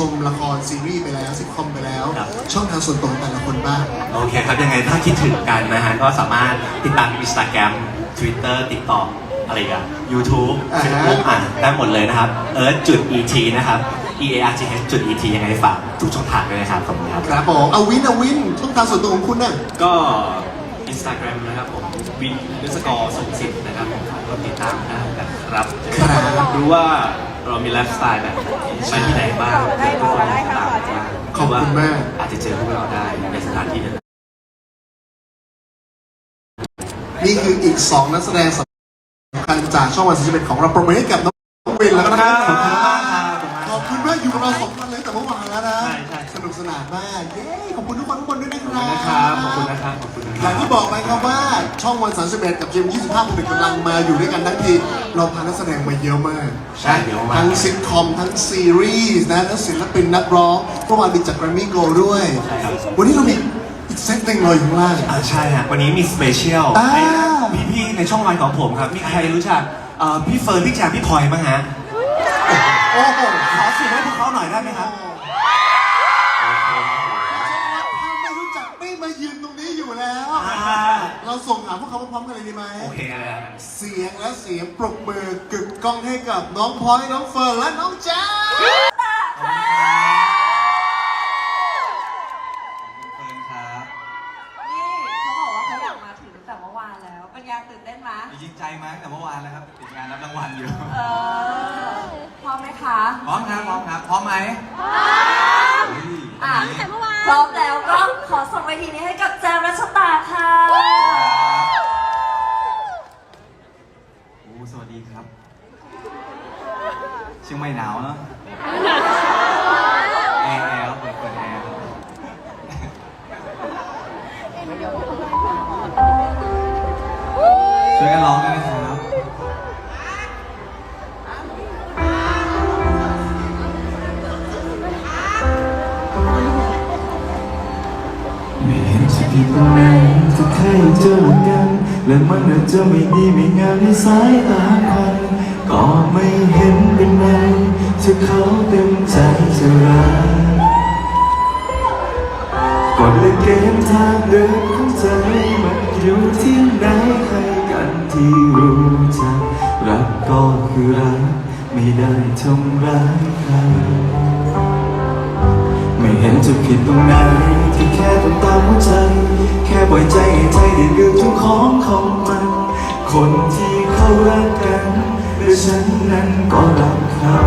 ชมละครซีรีส์ไปแล้วซิทคอมไปแล้ว ครับ ช่องทางส่วนตัวของแต่ละคนบ้าง โอเคครับ ยังไงถ้าคิดถึงกันนะฮะ ก็สามารถติดตาม Instagram Twitter TikTok อะไรกัน YouTube อ่าฮะ Facebook อะได้หมดเลยนะครับ earth จุด et นะครับ e a r t h จุด et ยังไงฝากทุกช่องทางด้วยนะครับ ขอบคุณครับ ครับผมเอาวินเอาวินช่องทางส่วนตัวของคุณน่ะ ก็ Instagram นะครับผมวินเลสกอร์สูงสิบนะครับผมก็ติดตามได้นะครับครับ รู้ว่า เรามีไลฟ์สไตล์แบบไปที่ไหนบ้างเจอผู้คนต่างๆบ้างขอบคุณมากอาจจะเจอพวกเราได้ในสถานที่นั้นนี่คืออีก 2 นักแสดงสำคัญจากช่องวัน41ของเราโปรโมทให้กับน้องวินแล้วก็นะครับขอบคุณมากครับขอบคุณมากอยู่กับเราสองวันเลยแต่เมื่อวานแล้วนะ ใช่ใช่สนุกสนานมาก เย้ขอบคุณทุกคนทุกคนด้วยนะคขอบรัคุณนะครับขอบคุณนะครับขอบคุณนะอครัย่างที่บอกไปครับว่าช่องวัน31กับเจม25ผมกำลังมาอยู่ด้วยกันทั้งทีเราพานักแสดงมาเยอะมาก ใช่เยอะมากทั้งซิทคอมทั้งซีรีส์นะทั้งศิลปินนักร้องเมื่อวานมีจากแกรมมี่โกด้วยใช่ครับวันนี้เรามีอีกเซตหนึ่งเลยอยู่ข้างล่าง อ่าใช่ฮะวันนี้มีสเปเชียลอ่าให้พี่ๆในช่องวันของผมครับ มีใครรู้จักเอ่อพี่เฟิร์นพี่แจมพี่พลอยมั้งฮะโอ้โห ขอเสียงให้พวกเขาหน่อยได้ไหมครับถ้ เราส่งหาพวกเขาพร้อมๆกันเลยดีไหมโอเคเลยฮะเสียงและเสียงปรบมือกึกก้องให้กับน้องพลอยน้องเฟิร์นและน้องแจ๊ค เฟิร์นครับนี่เขาบอกว่าเขาอยากมาถึงตั้งแต่เมื่อวานแล้ว เป็นไงตื่นเต้นไหมยิงใจมาตั้งแต่เมื่อวานแล้วครับติดงานรับรางวัลอยู่ เออ พร้อมไหมคะพร้อมครับ พร้อมครับ พร้อมไหมอะพร้อมแล้วก็ขอส่งเวทีนี้ให้ แอร์แอร์ครับเปิดเปิดแอร์ครับช่วยกันร้องด้วยนะครับไม่เห็นจะผิดตรงไหนถ้าแค่เจอกัน และมันอาจจะไม่ดีไม่งามในสายตาใครก็ไม่เห็นเป็นไร ถ้าเขาเต็มใจจะรักกฎและเกณฑ์ทางเดินของใจมันอยู่ที่ไหนใครกันที่รู้จักรักก็คือรัก ไม่ได้ทำร้ายใครไม่เห็นจะผิดตรงไหนที่แค่ต้องตามหัวใจ แค่ปล่อยใจให้ใจได้เรื่องทุกของของมัน คนที่เขารักกัน และฉันนั้นก็รักเขา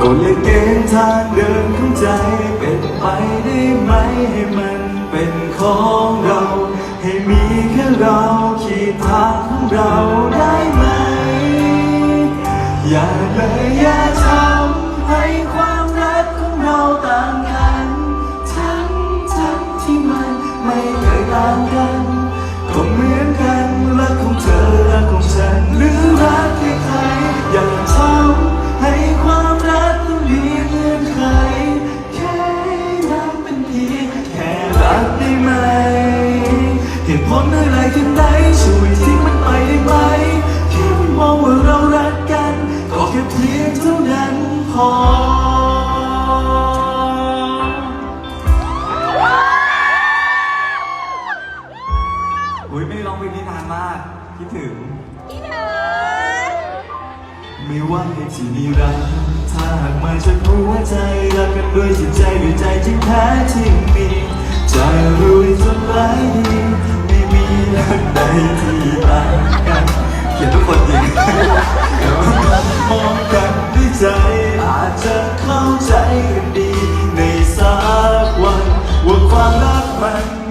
ก็เลยเกณฑ์ทางเดินของใจเป็นไปได้ไหมให้มันเป็นของเรา ให้มีแค่เราขีดทางของเราได้ไหม อย่าเลยอย่า ตุผลอะไรที่ไหนช่วยทิ้งมันไปได้ไหมแค่มองว่าเรารักกัน ก็แค่เพียงเท่านั้นพออุ้ยไม่ร้องเพลงนี้นานมากคิดถึงไม่ว่าให้ที่มีรักถ้าหากมาจากหัวใจรักกันด้วยจิตใจด้วยใจจริงแท้ที่มีจะรู้จนร้ายดี ใดที่ต่างกันเขียนทุกคนจริงมองกันด้วยใจอาจจะเข้าใจกันดี ในสักวันว่าความรักมัน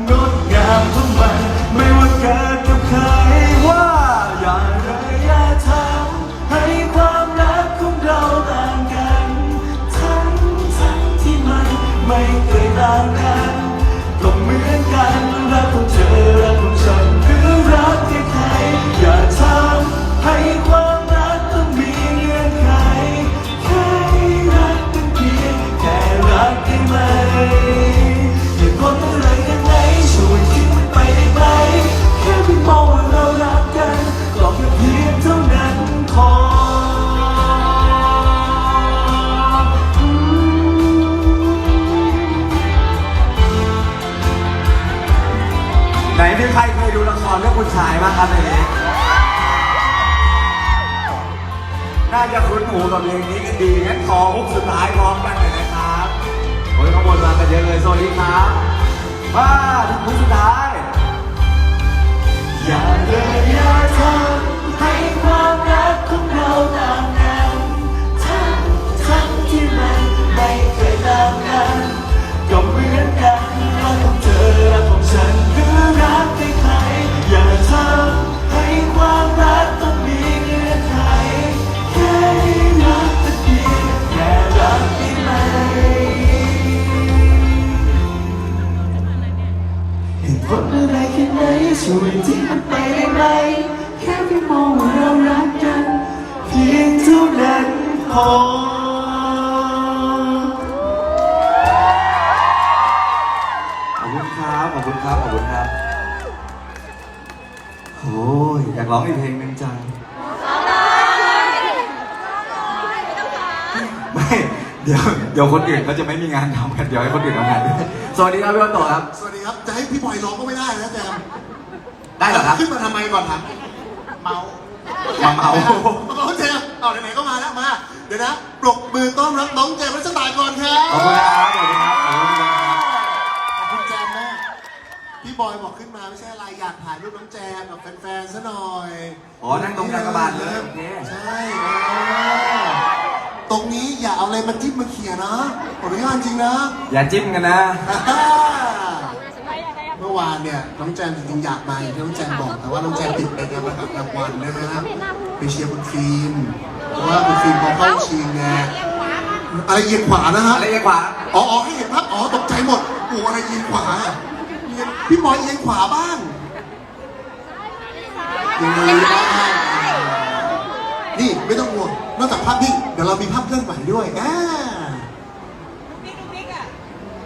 ชายมากครับเพลงน่าจะคุ้นหูกับเพลงนี้กันดีงั้นขอฮุกสุดท้ายพร้อมกันเลยนะครับโอ้ยขบวนมากันเยอะเลยสวัสดีครับมาถึงฮุกสุดท้าย อย่าเลยอย่าทำให้ความรักของเราต่างกันทั้งทั้งที่มันไม่เคยตาม นั้นพอขอบคุณครับ ขอบคุณครับ ขอบคุณครับ โอ้ย อยากร้องอีกเพลงหนึ่งจัง ไม่ เดี๋ยว เดี๋ยวคนอื่นเขาจะไม่มีงานทำกัน เดี๋ยวให้คนอื่นทำงานด้วยสวัสดีครับพี่วันโตครับ สวัสดีครับ จะให้พี่บอยร้องก็ไม่ได้นะแจมได้เหรอครับ ขึ้นมาทำไมก่อนถามเมา มาเมาน้องแจมเอาไหนๆก็มาแล้วมา เดี๋ยวนะปรบมือต้อนรับน้องแจมรัชตาก่อนครับขอบคุณครับขอบคุณครับขอบคุณครับขอบคุณแจมมากพี่บอยบอกขึ้นมาไม่ใช่อะไรอยากถ่ายรูปน้องแจมกับแฟนๆซะหน่อยอ๋อนั่งตรงกลางกระบาลเลยโอเค ใช่เออตรงนี้อย่าเอาอะไรมาจิ้มมาเขี่ยนะขออนุญาตจริงนะ อย่าจิ้มกันนะเมื่อวานเนี่ยน้องแจมจริงๆอยากมาอย่างที่น้องแจมบอกแต่ว่าน้องแจมติดไปงานประกาศรางวัลนะฮะไปเชียร์คุณฟิล์มเพราะว่าคุณฟิล์มพอเข้าชิงไงอะไรเอียงขวานะฮะอะไรยังกว่าอ๋ออ๋อให้เห็นภาพอ๋อตกใจหมดโอ้อะไรเอียงขวาเอียงพี่บอยเอียงขวาบ้างยังไงบ้างนี่ไม่ต้องห่วงนอกจากภาพนิ่งเดี๋ยวเรามีภาพเคลื่อนไหวด้วยอ่านี่ดูมิกอะ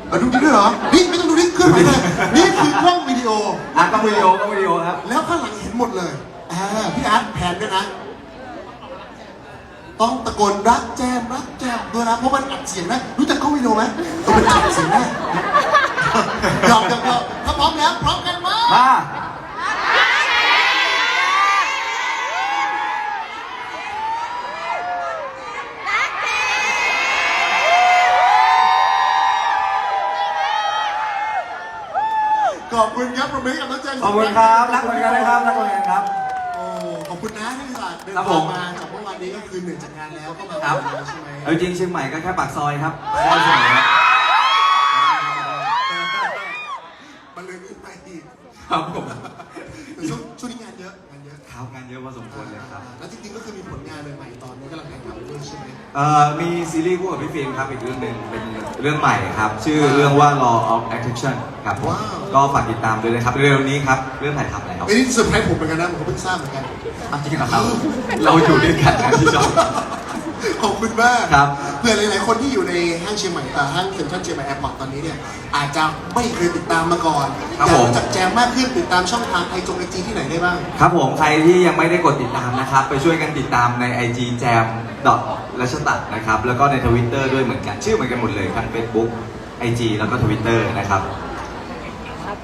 เอาดูดิด้วยเหรอนี่ไม่ต้องดูนี่เคลื่อนไหวเลยนี่คือกล้องวิดีโออะก็วิดีโอก็วิดีโอครับ แล้วข้างหลังเห็นหมดเลยอ่าพี่อาร์ตแผนด้วยนะ ต้องตะโกนรักแจมรักแจมด้วยนะเพราะมันอัดเสียงนะรู้จักกล้องวิดีโอไหมตัวมันอัดเสียงนะยอมยอมยอมถ้าพร้อมแล้วพร้อมกันมา มา ขอบ คุณครับประมือกับน้องแจมขอบคุณครับรักเหมือนกันนะครับรักเหมือนกันครับ โอ้ขอบคุณนะที่ตลาดเดินครับทาผงมมาจากเมื่อวานนี้ก็คือหนึ่งจากงานแล้วก็มาครับใช่ไหมเอาจริงเชียงใหม่ก็แค่ปากซอยครับใช่ใช่ครับมันเลยขึ้นไปอีกครับผมแต่ช่วงช่วงนี้งานเยอะงานเยอะครับงานเยอะพอสมควรเลยครับแล้วจริงๆก็คือมีผลงานใหม่ๆตอนนี้กำลังถ่ายทำด้วยใช่ไหมเอ่อมีซีรีส์คู่กับพี่ฟิล์มครับอีกเรื่องหนึ่งเป็น เรื่องใหม่ครับ ชื่อเรื่องว่า Law of Attraction ครับผมว้าว ก็ฝากติดตามด้วยนะครับเร็วๆนี้ครับ เรื่องถ่ายทำแล้วไอ้นี่เซอร์ไพรส์ผมเหมือนกันนะผมก็เพิ่งทราบเหมือนกัน อะจริงเหรอครับ เราอยู่ด้วยกันนะพี่จอม ขอบคุณมากครับเผื่อหลาย ๆ คนที่อยู่ในห้างเชียงใหม่เอ่อห้างเซ็นทรัลเชียงใหม่แอร์พอร์ตตอนนี้เนี่ยอาจจะไม่เคยติดตามมาก่อนครับอยากผม รู้จักแจมมากขึ้นติดตามช่องทางไอจงไอจีที่ไหนได้บ้าง ครับผมใครที่ยังไม่ได้กดติดตามนะครับ ไปช่วยกันติดตามใน IG jam รัชตัดนะครับ แล้วก็ในทวิตเตอร์ด้วยเหมือนกัน ชื่อเหมือนกันหมดเลยทั้ง Facebook IG แล้วก็ทวิตเตอร์นะครับ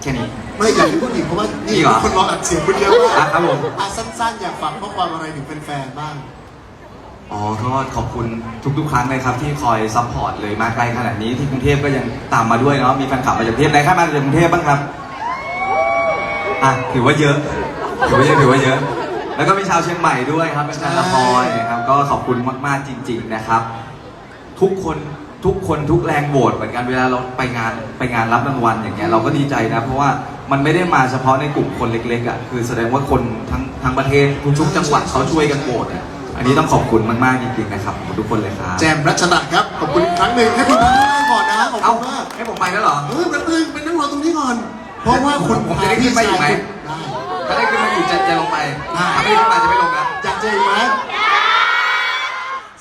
แค่นี้ ไม่อยากให้พูดอีกเพราะว่านี่จริงเหรอคนรออัดเสียงคนเยอะมากอะครับผม อะสั้นๆ อยากฝากข้อความอะไรถึงแฟนๆบ้าง อ๋อ ก็ขอบคุณทุกๆ ครั้งเลยครับ ที่คอยซัพพอร์ตเลยมาไกลขนาดนี้ที่กรุงเทพก็ยังตามมาด้วยเนาะ มีแฟนคลับมาจากกรุงเทพไหนใครมาจากกรุงเทพบ้างครับ อะ ถือว่าเยอะ ถือว่าเยอะ ถือว่าเยอะ แล้วก็มีชาวเชียงใหม่ด้วยครับเป็นแฟนละครนะครับก็ขอบคุณมากๆจริง ๆนะครับ ทุกคนทุกคนทุกแรงโหวตเหมือนกันเวลาเราไปงานไปงานรับรางวัลอย่างเงี้ยเราก็ดีใจนะ เพราะว่ามันไม่ได้มาเฉพาะในกลุ่มคนเล็กๆอะคือแสดงว่าคนทั้งทั้งประเทศทุกๆจังหวัดเขาช่วยกันโหวตอะอันนี้ต้องขอบคุณมากๆจริงๆนะครับขอบคุณทุกคนเลยครับแจมรัชนัดครับขอบคุณอีกครั้งหนึ่งให้คุณนั่งได้ก่อนนะขอบเอ้าคุณมากให้ผมไปแล้วเหรอเออแป๊บนึงไปนั่งรอตรงนี้ก่อน เพราะว่าคุณผมจะได้ขึ้นไปอีกไหม ได้ถ้าได้ขึ้นมาอยู่จะจะลงไปได้ถ้าไม่ได้ขึ้นมาจะไม่ลงนะอยากเจออีกไหม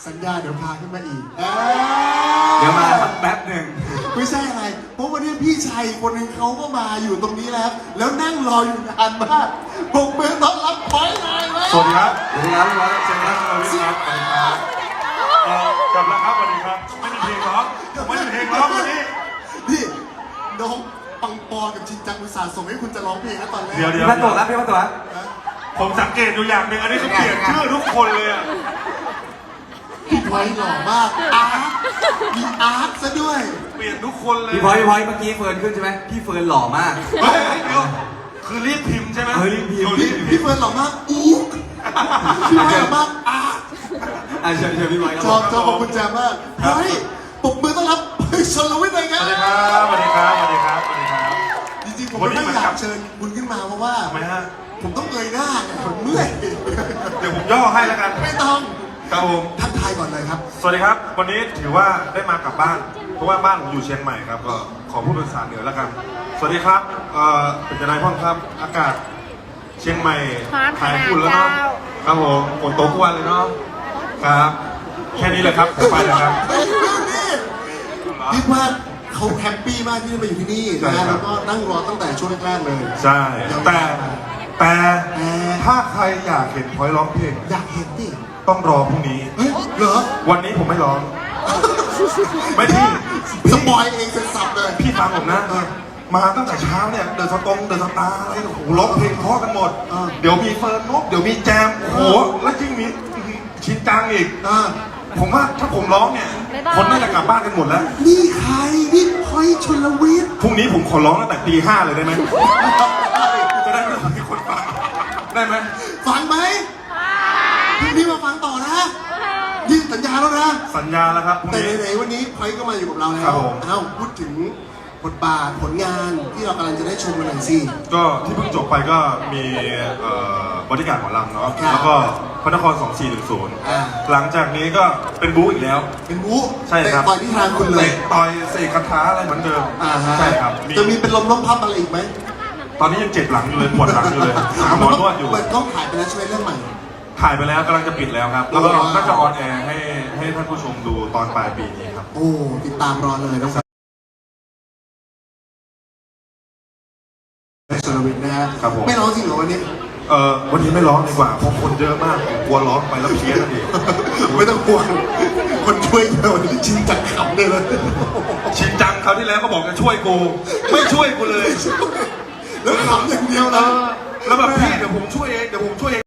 สัญญาเดี๋ยวพาขึ้นมาอีกเอ้เดี๋ยวมาสักแป๊บหนึ่งไม่ใช่อะไร เพราะวันนี้พี่ชัยคนหนึ่งเขาก็มาอยู่ตรงนี้แล้ว แล้วนั่งรออยู่นานมากปรบมือต้อนรับพอยนายไหมสวัสดีครับสวัสดีครับพี่บอสเชิญครับสวัสดีครับสวัสดีครับเอ่อกลับแล้วครับสวัสดีครับ ไม่มีเพลงร้องไม่มีเพลงร้องวันนี้ นี่น้อง ปังปอนกับชินจังอุตส่าห์ส่งให้คุณจะร้องเพลงแล้วตอนแรกเดี๋ยวเดี๋พี่ยวพัตโตครับพี่พัตโตครับผมสังเกตดูอย่างหนึ่งอันนี้เขาเปลี่ยนชื่อทุกคนเลยอะพอยต์หล่อมากอาร์ตมีอาร์ตซะด้วยเปลี่ยนทุกคนเลยพี่พลอยพี่พลอยเมื่อกี้เฟิร์นขึ้นใช่ไหมพี่เฟิร์นหล่อมาก เฮ้ยเดี๋ยวคือรีบพิมพ์ใช่ไหมเออรีบพิมพ์รีพี่บพิมพ์พี่เฟิร์นหล่อมากอู้พี่เฟิร์นหล่อมากอาร์ตอะเชิญเชิญพี่พลอยครับชอบชอบของคุณแจมมากเฮ้ยปรบมือต้อนรับเฮ้ยชลวิทย์เลยคสรับวัสดีครับสวัสดีครับสวัสดีครับสวัสดีครับจริงๆ ผมวันนี้ไม่มันอยากกลับเชิญคุณขึ้นมาเพราะว่า ทำไมฮะ ผมต้องเงยหน้าไงผมเมื่อยเดี๋ยวผมย่อให้แล้วกันไม่ต้องครับผม ทักทายก่อนเลยครับ สวัสดีครับ วันนี้ถือว่าได้มากลับบ้าน เพราะว่าบ้านผมอยู่เชียงใหม่ครับ ก็ขอพูดเป็นภาษาเหนือแล้วกัน สวัสดีครับ เอ่อ เป็นจะนายพ่องครับ อากาศเชียงใหม่หายฝุ่นแล้วเนาะ ครับผมฝนตกทุกวันเลยเนาะ ครับ แค่นี้เลยครับผมไปเลยครับ นี่คิดว่า เขาแฮปปี้มากที่ได้มาอยู่ที่นี่ใช่นะครัแล้บวก็นั่งรอตั้งแต่ช่วงแรกๆเลย ใช่ แต่แต่แต่ ถ้าใครอยากเห็นพลอยร้องเพลงอยากเห็นดิต้องรอพรุ่งนี้ เฮ้ยเหรอวันนี้ผมไม่ร้อง ไม่พี่สปอยเองเสร็จสับเลย พี่ฟังผมนะมาตั้งแต่เช้าเนี่ยเดินสตรงเดินสตาร์อะไรโอ้โหร้องเพลงเพราะกันหมด เออ เดี๋ยวมีเฟิร์นนกเดี๋ยวมีแจมโอ้โหแล้วยิ่งมีชินจังอีก อ่า ผมว่าถ้าผมร้องเนี่ยคนน่าจะกลับบ้านกันหมดแล้ว นี่ใครนี่พลอยชลวิทย์พรุ่งนี้ผมขอร้องตั้งแต่ตีห้าเลยได้ไหมจะได้ไม่ต้องมีคนฟังได้ไหมฟังไหมพรุ่งนี้มาฟังต่อนะยื่นสัญญาแล้วนะ สัญญาแล้วครับพรุ่งแต่นี้ ไหนๆวันนี้พลอยก็มาอยู่กับเราแล้ครัวบผม เอ้าพูดถึง บทบาทผลงานที่เรากำลังจะได้ชมกันหน่อยสิ ก็ที่เพิ่งจบไปก็มีเอ่อบริการหมอลำเนาะครับแล้วก็พระนคร อ่า 2410 หลังจากนี้ก็เป็นบู๊อีกแล้ว เป็นบู๊ใช่ครับเตะต่อยที่ทางคุณเลยเตะต่อยเสกคาถาอะไรเหมือนเดิมอ่าฮะใช่ครับจะมีเป็นลมล้มพับอะไรอีกไหมตอนนี้ยังเจ็บหลังอยู่เลยปวดหลังอยู่เลยหาหมอนวดอยู่ เปิดกล้องถ่ายไปแล้วใช่ไหมเรื่องใหม่ ถ่ายไปแล้วกำลังจะปิดแล้วครับ แล้วก็ว้าวน่าจะออนแอร์ให้ให้ท่านผู้ชมดูตอนปลายปีนี้ครับ โอ้ ติดตามรอเลยนะครับ ฮะครับผม ไม่ร้องจริงเหรอวันนี้ เอ่อวันนี้ไม่ร้องดีกว่าเพราะคนเยอะมากผมกลัวร้องไปแล้วเพี้ยนกันอีกไม่ต้องกลัวคนช่วยเยอะวันนี้ชินจักขำเลยเลยชินจังคราวที่แล้วก็บอกจะช่วยกูไม่ช่วยกูเลยแล้วขำอย่างเดียวเอนะ อแล้วแบบพี่เดี๋ยวผมช่วยเองเดี๋ยวผมช่วยเอง